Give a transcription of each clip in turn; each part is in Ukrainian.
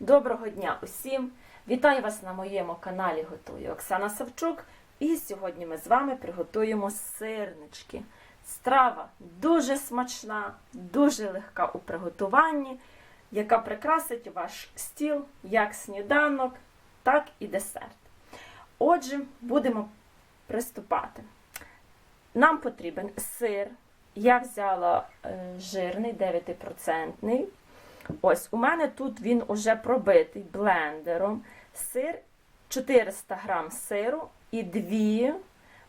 Доброго дня усім! Вітаю вас на моєму каналі Готую Оксана Савчук. І сьогодні ми з вами приготуємо сирнички. Страва дуже смачна, дуже легка у приготуванні, яка прикрасить ваш стіл як сніданок, так і десерт. Отже, будемо приступати. Нам потрібен сир. Я взяла е, жирний 9%. Ось, у мене тут він уже пробитий блендером. Сир 400 грам сиру і 2,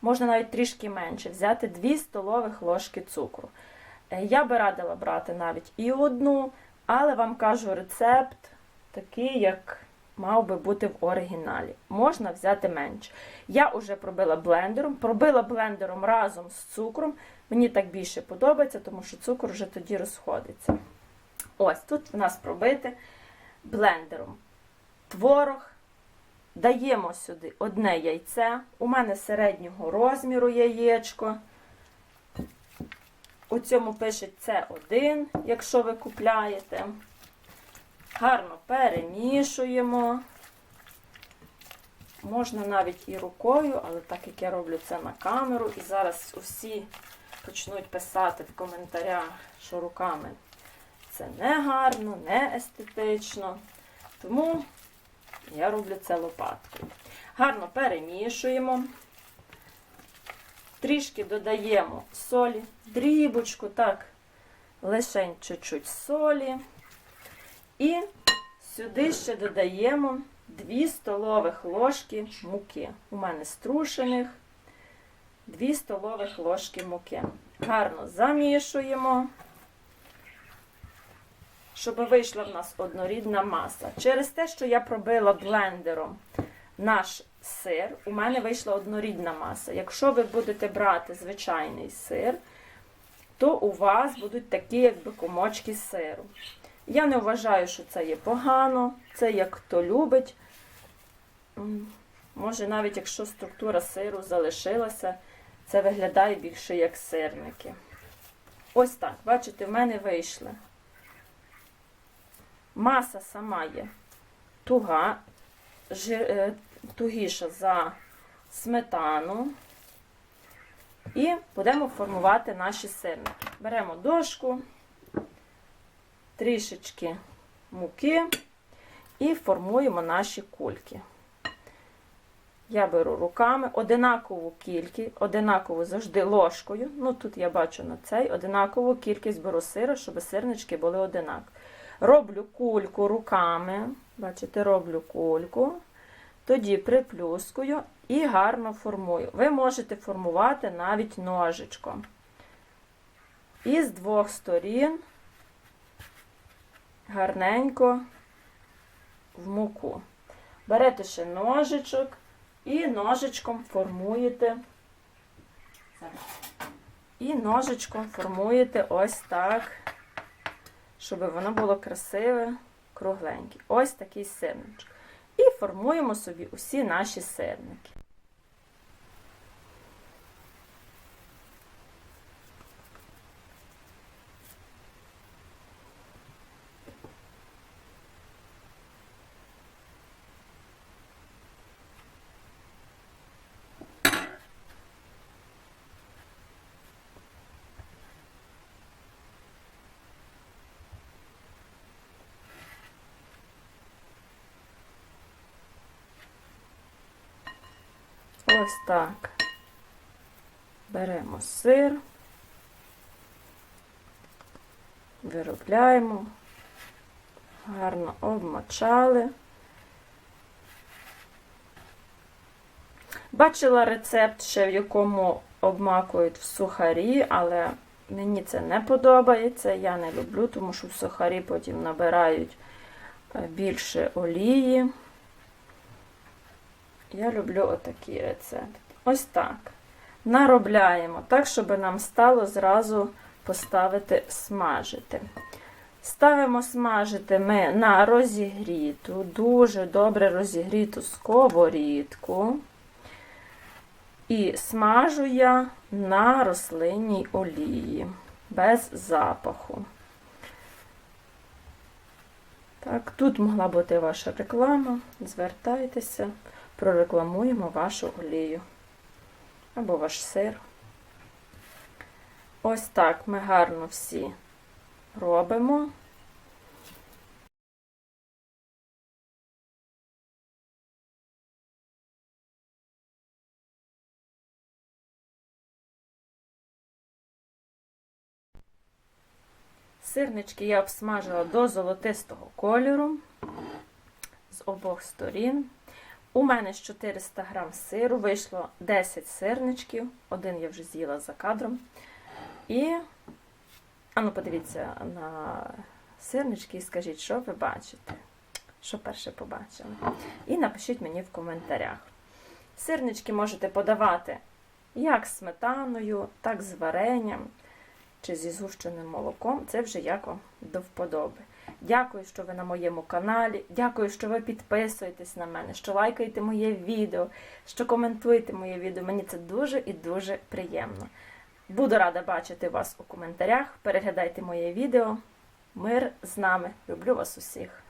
можна навіть трішки менше, взяти 2 столових ложки цукру. Е, Я би радила брати навіть і одну, але вам кажу рецепт такий, як мав би бути в оригіналі. Можна взяти менше. Я вже пробила блендером, пробила блендером разом з цукром. Мені так більше подобається, тому що цукор вже тоді розходиться. Ось тут в нас пробити блендером творог. Даємо сюди одне яйце. У мене середнього розміру яєчко. У цьому пише С1, якщо ви купляєте. Гарно перемішуємо. Можна навіть і рукою, але так як я роблю це на камеру, і зараз усі почнуть писати в коментарях, що руками це не гарно, не естетично. Тому я роблю це лопаткою. Гарно перемішуємо. Трішки додаємо солі, дрібочку, так, лишень чуть-чуть солі. І сюди ще додаємо 2 столових ложки муки. У мене струшених 2 столових ложки муки. Гарно замішуємо щоб вийшла в нас однорідна маса. Через те, що я пробила блендером наш сир, у мене вийшла однорідна маса. Якщо ви будете брати звичайний сир, то у вас будуть такі, якби комочки сиру. Я не вважаю, що це є погано, це як хто любить. Може, навіть якщо структура сиру залишилася, це виглядає більше як сирники. Ось так, бачите, в мене вийшли. Маса сама є туга, жир, е, тугіша за сметану. І будемо формувати наші сирники. Беремо дошку, трішечки муки і формуємо наші кульки. Я беру руками одинакову кількість, одинакову завжди ложкою. Ну, тут я бачу на цей, одинакову кількість беру сиру, щоб сирнички були одинакові. Роблю кульку руками, бачите, роблю кульку, тоді приплюскую і гарно формую. Ви можете формувати навіть ножичком. І з двох сторін гарненько в муку. Берете ще ножичок і ножичком формуєте. І ножичком формуєте ось так щоб воно було красиве, кругленьке. Ось такий сирничок. І формуємо собі усі наші сирники. Ось так. Беремо сир, виробляємо, гарно обмочали. Бачила рецепт ще, в якому обмакують в сухарі, але мені це не подобається. Я не люблю, тому що в сухарі потім набирають е, більше олії. Я люблю отакий рецепт. Ось так. Наробляємо так, щоб нам стало зразу поставити смажити. Ставимо смажити ми на розігріту, дуже добре розігріту сковорідку. І смажу я на рослинній олії, без запаху. Так, тут могла бути ваша реклама. Звертайтеся, прорекламуємо вашу олію або ваш сир. Ось так ми гарно всі робимо. Сирнички я обсмажила до золотистого кольору з обох сторін. У мене з 400 грам сиру вийшло 10 сирничків. Один я вже з'їла за кадром. І, а ну подивіться на сирнички і скажіть, що ви бачите. Що перше побачили. І напишіть мені в коментарях. Сирнички можете подавати як з сметаною, так з варенням чи зі згущеним молоком. Це вже як до вподоби. Дякую, що ви на моєму каналі. Дякую, що ви підписуєтесь на мене, що лайкаєте моє відео, що коментуєте моє відео. Мені це дуже і дуже приємно. Буду рада бачити вас у коментарях. Переглядайте моє відео. Мир з нами. Люблю вас усіх.